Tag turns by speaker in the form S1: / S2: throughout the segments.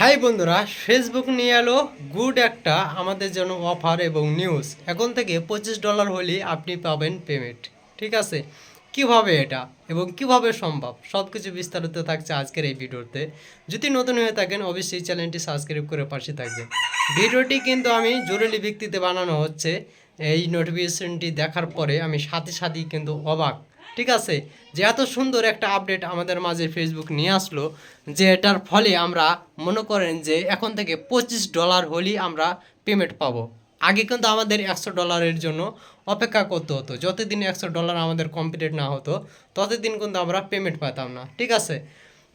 S1: High বন্ধুরা Facebook নিয়ে এলো গুড একটা আমাদের জন্য অফার এবং নিউজ এখন থেকে পঁচিশ ডলার হলে আপনি পাবেন পেমেন্ট ঠিক আছে? কীভাবে এটা এবং কীভাবে সম্ভব? সব কিছু বিস্তারিত থাকছে আজকের এই ভিডিওতে। যদি নতুন হয়ে থাকেন, অবশ্যই চ্যানেলটি সাবস্ক্রাইব করে পাশে থাকবেন। ভিডিওটি কিন্তু আমি জরুরি ভিত্তিতে বানানো হচ্ছে। এই নোটিফিকেশনটি দেখার পরে আমি সাথে সাথেই কিন্তু অবাক। ঠিক আছে? যে এত সুন্দর একটা আপডেট আমাদের মাঝে ফেসবুক নিয়ে আসলো, যে এটার ফলে আমরা মনে করেন যে এখন থেকে পঁচিশ ডলার হলেই আমরা পেমেন্ট পাবো। আগে কিন্তু আমাদের একশো ডলারের জন্য অপেক্ষা করতে হতো। যতদিন একশো ডলার আমাদের কমপ্লিট না হতো, ততদিন কিন্তু আমরা পেমেন্ট পেতাম না। ঠিক আছে?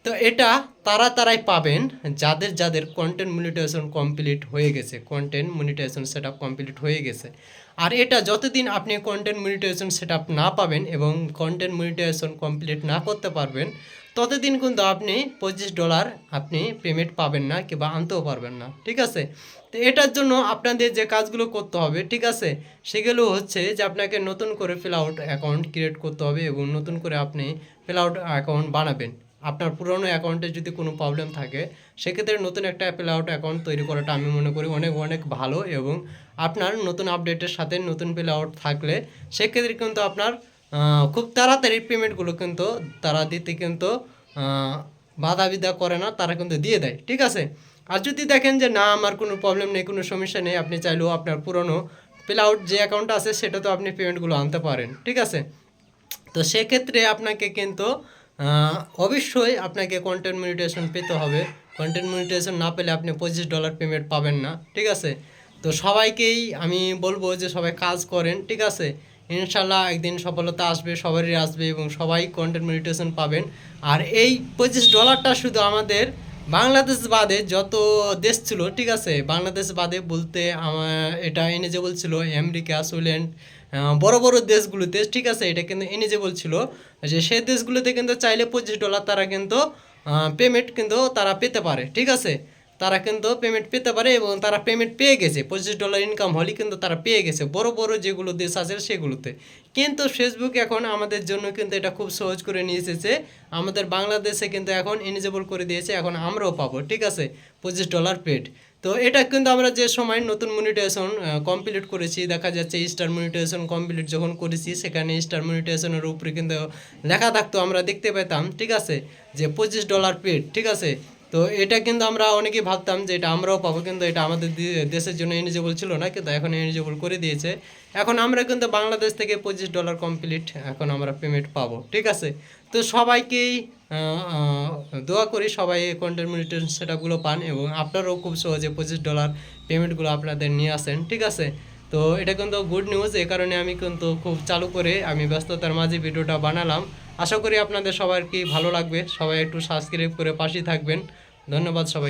S1: তো এটা তারা তারাই পাবেন, যাদের যাদের কন্টেন্ট মনিটাইজেশন কমপ্লিট হয়ে গেছে content monetization set up complete হয়ে গেছে। আর এটা যতদিন আপনি কন্টেন্ট মনিটাইজেশন সেট আপ না পাবেন এবং কন্টেন্ট মনিটাইজেশন কমপ্লিট না করতে পারবেন, ততদিন কিন্তু আপনি পঁচিশ ডলার আপনি পেমেন্ট পাবেন না কিংবা আনতেও পারবেন না, ঠিক আছে? তো এটার জন্য আপনাদের যে কাজগুলো করতে হবে, ঠিক আছে? সেগুলো হচ্ছে যে আপনাকে নতুন করে ফিল আউট অ্যাকাউন্ট ক্রিয়েট করতে হবে এবং নতুন করে আপনি ফিল আউট অ্যাকাউন্ট বানাবেন। আপনার পুরনো অ্যাকাউন্টে যদি কোনো প্রবলেম থাকে সেক্ষেত্রে নতুন একটা অ্যাপেল আউট অ্যাকাউন্ট তৈরি করাটা আমি মনে করি অনেক অনেক ভালো এবং আপনার নতুন আপডেটের সাথে নতুন পেল আউট থাকলে সেক্ষেত্রে কিন্তু আপনার খুব তাড়াতাড়ি পেমেন্টগুলো কিন্তু তারা দিতে কিন্তু আহ, বাধা বিধা করে না তারা কিন্তু দিয়ে দেয় ঠিক আছে? আর যদি দেখেন যে না আমার কোনো প্রবলেম নেই কোনো সমস্যা নেই আপনি চাইলেও আপনার পুরনো পেল আউট যে অ্যাকাউন্ট আছে সেটা তো আপনি পেমেন্টগুলো আনতে পারেন ঠিক আছে? তো সেক্ষেত্রে আপনাকে কিন্তু অবশ্যই আপনাকে কন্টেন্ট মনিটাইজেশন পেতে হবে। কন্টেন্ট মনিটাইজেশন না পেলে আপনি পঁচিশ ডলার পেমেন্ট পাবেন না, ঠিক আছে? তো সবাইকেই আমি বলব যে সবাই কাজ করেন, ঠিক আছে? ইনশাল্লাহ একদিন সফলতা আসবে, সবারই আসবে এবং সবাই কন্টেন্ট মেডিটেশন পাবেন। আর এই পঁচিশ ডলারটা শুধু আমাদের বাংলাদেশ বাদে যত দেশ ছিল, ঠিক আছে, বাংলাদেশ বাদে বলতে আমার এটা এলিজেবল ছিল আমেরিকা সুইল্যান্ড বড় বড় দেশগুলোতে, ঠিক আছে, এটা কিন্তু এলিজেবল ছিল। যে সে দেশগুলোতে কিন্তু চাইলে পঁচিশ ডলার তারা কিন্তু পেমেন্ট কিন্তু তারা পেতে পারে, ঠিক আছে। তারা কিন্তু পেমেন্ট পেতে পারে এবং তারা পেমেন্ট পেয়ে গেছে। পঁচিশ ডলার ইনকাম হলে কিন্তু তারা পেয়ে গেছে। বড় বড় যেগুলো দেশ আছে সেগুলোতে। কিন্তু ফেসবুক এখন আমাদের জন্য কিন্তু এটা খুব সহজ করে নিয়ে এসেছে। আমাদের বাংলাদেশে কিন্তু এখন এলিজেবল করে দিয়েছে। এখন আমরাও পাবো, ঠিক আছে? পঁচিশ ডলার পেড তো এটা কিন্তু আমরা যে সময় নতুন মনিটাইজেশন কমপ্লিট করেছি, দেখা যাচ্ছে স্টার মনিটাইজেশন কমপ্লিট যখন করেছি, সেখানে স্টার মনিটাইজেশনের উপরে কিন্তু লেখা থাকতো, আমরা দেখতে পেতাম, ঠিক আছে? যে পঁচিশ ডলার পেড ঠিক আছে? তো এটা কিন্তু আমরা অনেকেই ভাবতাম যে এটা আমরাও পাবো, কিন্তু এটা আমাদের দেশের জন্য এলিজিবল ছিল না, কিন্তু এখন এলিজিবল করে দিয়েছে। এখন আমরা কিন্তু বাংলাদেশ থেকে পঁচিশ ডলার কমপ্লিট এখন আমরা পেমেন্ট পাবো, ঠিক আছে? তো সবাইকেই দোয়া করি সবাই কন্টেন্ট মনিটর সেটাগুলো পান এবং আপনারাও খুব সহজে পঁচিশ ডলার পেমেন্টগুলো আপনাদের নিয়ে আসেন, ঠিক আছে? তো এটা কিন্তু গুড নিউজ এই কারণে আমি কিন্তু খুব চালু করে আমি ব্যস্ততার মাঝে ভিডিওটা বানালাম। আশা করি আপনাদের সবার কি ভালো লাগবে। সবাই একটু সাবস্ক্রাইব করে পাশে থাকবেন। ধন্যবাদ সবাইকে।